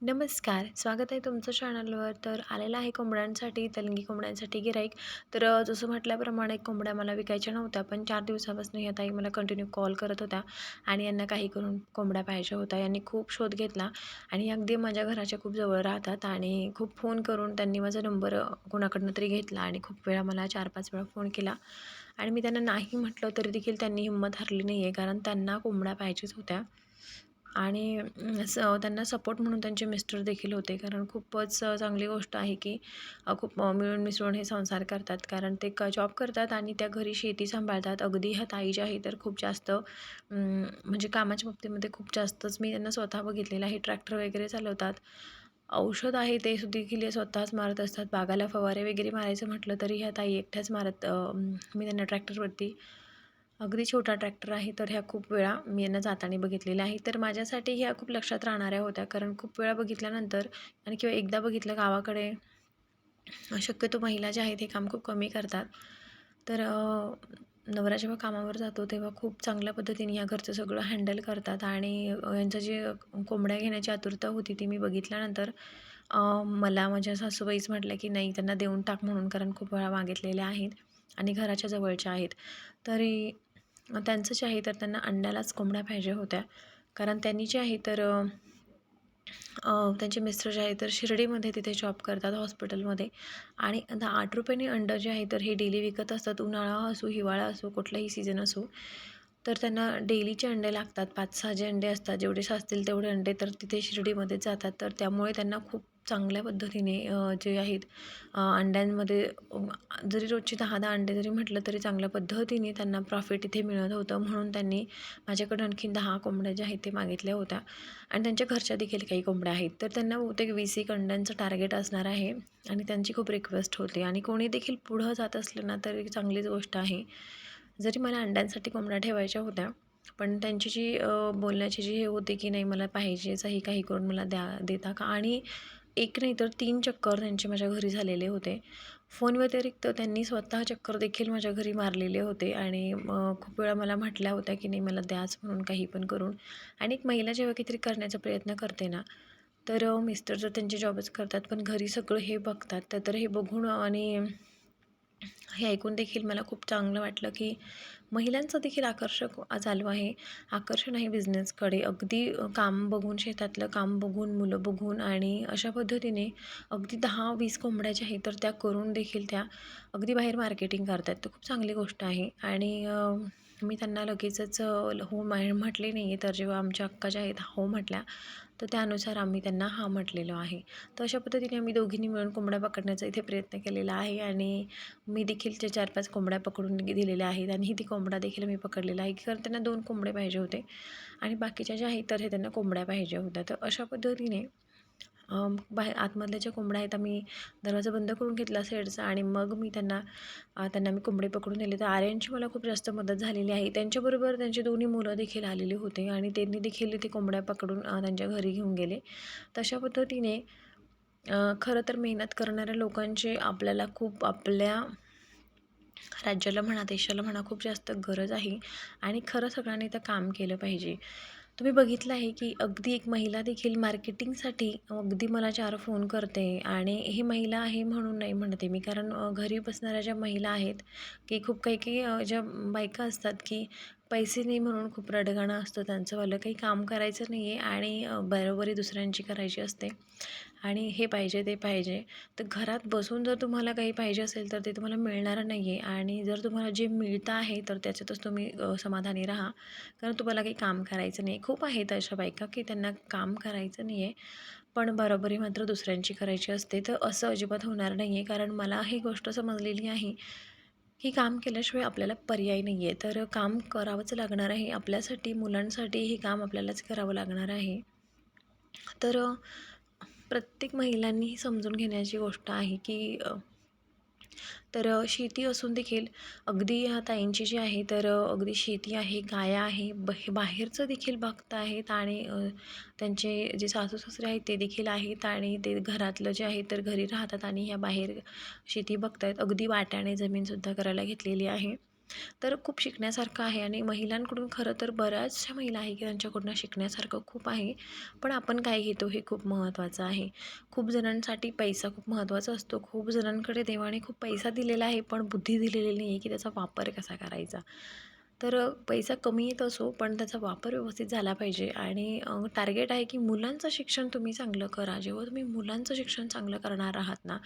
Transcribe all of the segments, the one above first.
नमस्कार स्वागत आहे तुमचं चॅनलवर. तर आलेलं आहे कोंबड्यांसाठी तेलंगी कोंबड्यांसाठी गिराईक तर जसं म्हटल्याप्रमाणे कोंबड्या मला विकायच्या नव्हत्या पण चार दिवसापासून ह्या ताई मला कंटिन्यू कॉल करत होत्या आणि यांना काही करून कोंबड्या पाहिजे होत्या. यांनी खूप शोध घेतला आणि अगदी माझ्या घराच्या खूप जवळ राहतात आणि खूप फोन करून त्यांनी माझा नंबर कोणाकडनं तरी घेतला आणि खूप वेळा मला चार पाच वेळा फोन केला. आणि मी त्यांना नाही म्हटलं तरी देखील त्यांनी हिंमत हरली नाही आहे कारण त्यांना कोंबड्या पाहिजेच होत्या. आणि स त्यांना सपोर्ट म्हणून त्यांचे मिस्टर देखील होते. कारण खूपच चांगली गोष्ट आहे की खूप मिळून मिसळून हे संसार करतात. कारण ते क जॉब करतात आणि त्या घरी शेती सांभाळतात. अगदी ह्या ताई ज्या आहे तर खूप जास्त म्हणजे कामाच्या बाबतीमध्ये खूप जास्तच मी त्यांना स्वतः बघितलेलं आहे. ट्रॅक्टर वगैरे चालवतात. औषध आहे ते देखील हे स्वतःच मारत असतात. बागाला फवारे वगैरे मारायचं म्हटलं तरी ह्या ताई एकट्याच मारत मी त्यांना ट्रॅक्टरवरती अगदी छोटा ट्रॅक्टर आहे तर ह्या खूप वेळा मी यांना जाताना बघितलेल्या आहे तर माझ्यासाठी ह्या खूप लक्षात राहणाऱ्या होत्या कारण खूप वेळा बघितल्यानंतर आणि किंवा एकदा बघितलं गावाकडे शक्यतो महिला ज्या आहेत हे काम खूप कमी करतात. तर नवरा जेव्हा कामावर जातो तेव्हा खूप चांगल्या पद्धतीने या घरचं सगळं हँडल करतात आणि यांचं जे कोंबड्या घेण्याची आतुरता होती ती मी बघितल्यानंतर मला माझ्या सासूबाईच म्हटलं की नाही त्यांना देऊन टाक म्हणून कारण खूप वेळा मागितलेल्या आहेत आणि घराच्या जवळच्या आहेत. तरी त्यांचं जे आहे तर त्यांना अंड्यालाच कोंबड्या पाहिजे होत्या. कारण त्यांनी जे आहे तर त्यांचे मिस्टर जे आहे तर शिर्डीमध्ये तिथे जॉब करतात हॉस्पिटलमध्ये आणि आता आठ रुपयाने अंडं जे आहे तर हे डेली विकत असतात. उन्हाळा असो हिवाळा असो कुठलाही सीझन असो तर त्यांना डेलीचे अंडे लागतात. पाच सहा जे अंडे असतात. जेवढे साचतील तेवढे अंडे तर तिथे शिर्डीमध्ये जातात. तर त्यामुळे त्यांना खूप चांगल्या पद्धतीने जे आहेत अंड्यांमध्ये जरी रोजची दहा दहा अंडे जरी म्हटलं तरी चांगल्या पद्धतीने त्यांना प्रॉफिट इथे मिळत होतं. म्हणून त्यांनी माझ्याकडे आणखीन दहा कोंबड्या ज्या आहेत ते मागितल्या होत्या. आणि त्यांच्या घरच्या देखील काही कोंबड्या आहेत. तर त्यांना बहुतेक वीस एक अंड्यांचं टार्गेट असणार आहे. आणि त्यांची खूप रिक्वेस्ट होते. आणि कोणी देखील पुढं जात असलं ना तर एक चांगलीच गोष्ट आहे. जरी मला अंड्यांसाठी कोंबड्या ठेवायच्या होत्या पण त्यांची जी बोलण्याची जी हे होती की नाही मला पाहिजेचं हे काही करून मला द्या देता का? आणि एक नाही तर तीन चक्कर त्यांचे माझ्या घरी झालेले होते. फोन व्यतिरिक्त त्यांनी स्वतः चक्कर देखील माझ्या घरी मारलेले होते आणि खूप वेळा मला म्हटल्या होत्या की नाही मला द्याच म्हणून काही पण करून. आणि एक महिला जेव्हा काहीतरी करण्याचा प्रयत्न करते ना तर मिस्टर जर त्यांचे जॉबच करतात पण घरी सगळं हे बघतात तर तर हे बघून आणि हे ऐकून देखील मला खूप चांगलं वाटलं की महिलांचं देखील आकर्षक चालू आहे. आकर्षण आहे बिझनेसकडे अगदी काम बघून शेतातलं काम बघून मुलं बघून आणि अशा पद्धतीने अगदी दहा वीस कोंबड्याच्या आहेत तर त्या करून देखील त्या अगदी बाहेर मार्केटिंग करतात तर खूप चांगली गोष्ट आहे. आणि मी त्यांना लगेचच हो म्हटले नाही आहे तर जेव्हा आमच्या अक्का ज्या आहेत हो म्हटल्या तर त्यानुसार आम्ही त्यांना हा म्हटलेलो आहे. तर अशा पद्धतीने आम्ही दोघींनी मिळून कोंबड्या पकडण्याचा इथे प्रयत्न केलेला आहे आणि मी देखील त्या चार पाच कोंबड्या पकडून दिलेल्या आहेत आणि ती कोंबडा देखील मी पकडलेला आहे कारण त्यांना दोन कोंबडे पाहिजे होते आणि बाकीच्या ज्या आहेत तर हे त्यांना कोंबड्या पाहिजे होत्या. तर अशा पद्धतीने बाहेर आतमधल्या ज्या कोंबड्या आहेत आम्ही दरवाजा बंद करून घेतला सेडचा आणि मग मी त्यांना त्यांना मी कोंबडे पकडून दिले. तर आर्यांची मला खूप जास्त मदत झालेली आहे. त्यांच्याबरोबर त्यांची दोन्ही मुलं देखील आलेली होते आणि त्यांनी देखील ते कोंबड्या पकडून त्यांच्या घरी घेऊन गेले. तशा पद्धतीने खरं तर मेहनत करणाऱ्या लोकांची आपल्याला खूप आपल्या राज्याला म्हणा देशाला म्हणा खूप जास्त गरज आहे. आणि खरं सगळ्यांनी तर काम केलं पाहिजे. तुम्ही बघितलं आहे की अगदी एक महिला देखील मार्केटिंगसाठी अगदी मला चार फोन करते आणि हे महिला आहे म्हणून नाही म्हणते मी. कारण घरी बसणाऱ्या ज्या महिला आहेत की खूप काही काही ज्या बायका असतात की पैसे नाही म्हणून खूप रडगाणं असतं. त्यांचंवालं काही काम करायचं नाही आहे आणि बरोबरी दुसऱ्यांची करायची असते. आणि हे पाहिजे ते पाहिजे. तर घरात बसून जर तुम्हाला काही पाहिजे असेल तर ते तुम्हाला मिळणार नाही आहे आणि जर तुम्हाला जे मिळतं आहे तर त्याच्यातच तुम्ही समाधानी राहा. कारण तुम्हाला काही काम करायचं नाही खूप आहेत अशा बायका की त्यांना काम करायचं नाही आहे पण बरोबरी मात्र दुसऱ्यांची करायची असते. तर असं अजिबात होणार नाही आहे कारण मला ही गोष्ट समजलेली आहे ही काम केल्याशिवाय आपल्याला पर्याय नाही आहे तर काम करावंच लागणार आहे. आपल्यासाठी मुलांसाठी हे काम आपल्यालाच करावं लागणार आहे. तर प्रत्येक महिलांनी समजून घेण्याची गोष्ट आहे की तर शेती असून देखील अगदी ह्या ताईंची जी आहे तर अगदी शेती आहे गाया आहे ब हे बाहेरचं देखील बघत आहेत आणि त्यांचे जे सासू सासरे आहेत ते देखील आहेत आणि ते घरातलं जे आहे तर घरी राहतात आणि ह्या बाहेर शेती बघतायत अगदी वाट्याने जमीनसुद्धा करायला घेतलेली आहे. तर खूप शिकण्यासारखं आहे आणि महिलांकडून खरं तर बऱ्याचशा महिला आहे की त्यांच्याकडून शिकण्यासारखं खूप आहे. पण आपण काय घेतो हे खूप महत्त्वाचं आहे. खूप जणांसाठी पैसा खूप महत्त्वाचा असतो. खूप जणांकडे देवाने खूप पैसा दिलेला आहे पण बुद्धी दिलेली नाही आहे की त्याचा वापर कसा करायचा. तर पैसा कमी येत असो पण त्याचा वापर व्यवस्थित झाला पाहिजे. आणि टार्गेट आहे की मुलांचं शिक्षण तुम्ही चांगलं करा. जेव्हा तुम्ही मुलांचं शिक्षण चांगलं करणार आहात ना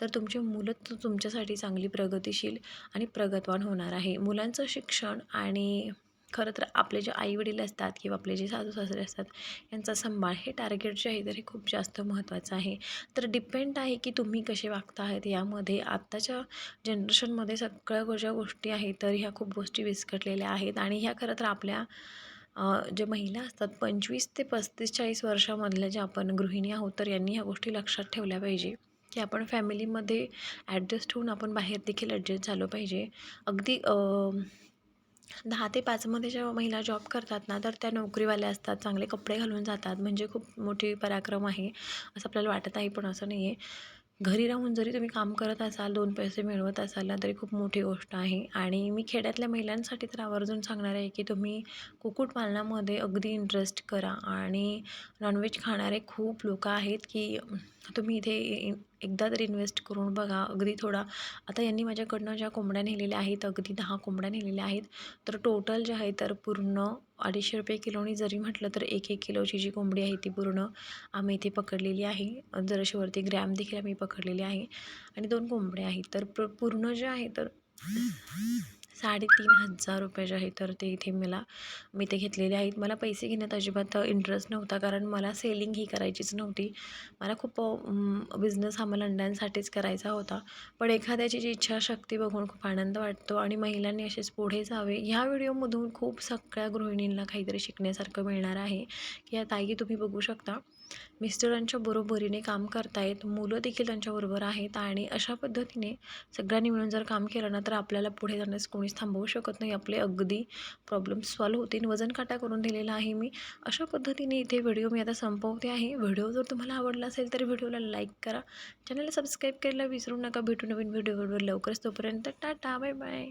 तर तुमची मुलं तुमच्यासाठी चांगली प्रगतिशील आणि प्रगतवान होणार आहे. मुलांचं शिक्षण आणि खरं तर आपले जे आईवडील असतात किंवा आपले जे सासू सासरे असतात यांचा सांभाळ हे टार्गेट जे आहे तर हे खूप जास्त महत्त्वाचं आहे. तर डिपेंड आहे की तुम्ही कसे वागता आहेत यामध्ये आत्ताच्या जनरेशनमध्ये सगळ्या ज्या गोष्टी आहेत तर ह्या खूप गोष्टी विस्कटलेल्या आहेत. आणि ह्या खरं तर आपल्या जे महिला असतात पंचवीस ते पस्तीस चाळीस वर्षामधल्या ज्या आपण गृहिणी आहोत तर यांनी ह्या गोष्टी लक्षात ठेवल्या पाहिजे. की आपण फॅमिलीमध्ये ॲडजस्ट होऊन आपण बाहेर देखील ॲडजस्ट झालो पाहिजे. अगदी दहा ते पाचमध्ये जेव्हा महिला जॉब करतात ना तर त्या नोकरीवाल्या असतात चांगले कपडे घालून जातात म्हणजे खूप मोठी पराक्रम आहे असं आपल्याला वाटत आहे पण असं नाही आहे घरी राहून जरी तुम्ही काम करत असाल दोन पैसे मिळवत असाल ना तरी खूप मोठी गोष्ट आहे. आणि मी खेड्यातल्या महिलांसाठी तर आवर्जून सांगणार आहे की तुम्ही कुक्कुटपालनामध्ये अगदी इंटरेस्ट करा. आणि नॉनव्हेज खाणारे खूप लोक आहेत की तुम्ही इथे एकदा तरी इन्व्हेस्ट करून बघा. अगदी थोडा. आता यांनी माझ्याकडनं ज्या कोंबड्या नेलेल्या आहेत अगदी दहा कोंबड्या नेलेल्या आहेत तर टोटल जे आहे तर पूर्ण अडीचशे रुपये किलोनी जरी म्हटलं तर एक एक किलोची जी कोंबडी आहे ती पूर्ण आम्ही इथे पकडलेली आहे. जराशी वरती ग्रॅम देखील आम्ही पकडलेली आहे. आणि दोन कोंबड्या आहेत. तर प्र पूर्ण जे आहे तर साडेतीन हजार रुपये जे आहे तर ते इथे मला मी ते घेतलेले आहेत. मला पैसे घेण्यात अजिबात इंटरेस्ट नव्हता कारण मला सेलिंग ही करायचीच नव्हती. मला खूप बिझनेस हा मला अंड्यांसाठीच करायचा होता. पण एखाद्याची जी इच्छाशक्ती बघून खूप आनंद वाटतो आणि महिलांनी असेच पुढे जावे. ह्या व्हिडिओमधून खूप सगळ्या गृहिणींना काहीतरी शिकण्यासारखं मिळणार आहे. की या ताई तुम्ही बघू शकता. मिस्टरांच्या बरोबरीने काम करतायत मुलं देखील त्यांच्याबरोबर आहेत आणि अशा पद्धतीने सगळ्यांनी मिळून जर काम केलं ना तर आपल्याला पुढे जाण्यास कोणीच थांबवू शकत नाही. आपले अगदी प्रॉब्लेम सॉल्व्ह होतील. वजन काटा करून दिलेला आहे मी. अशा पद्धतीने इथे व्हिडिओ मी आता संपवते आहे. व्हिडिओ जर तुम्हाला आवडला असेल तर व्हिडिओला लाईक करा. चॅनलला सबस्क्राईब करायला विसरू नका. भेटू नवीन व्हिडिओवर लवकरच तोपर्यंत. टाटा. Bye bye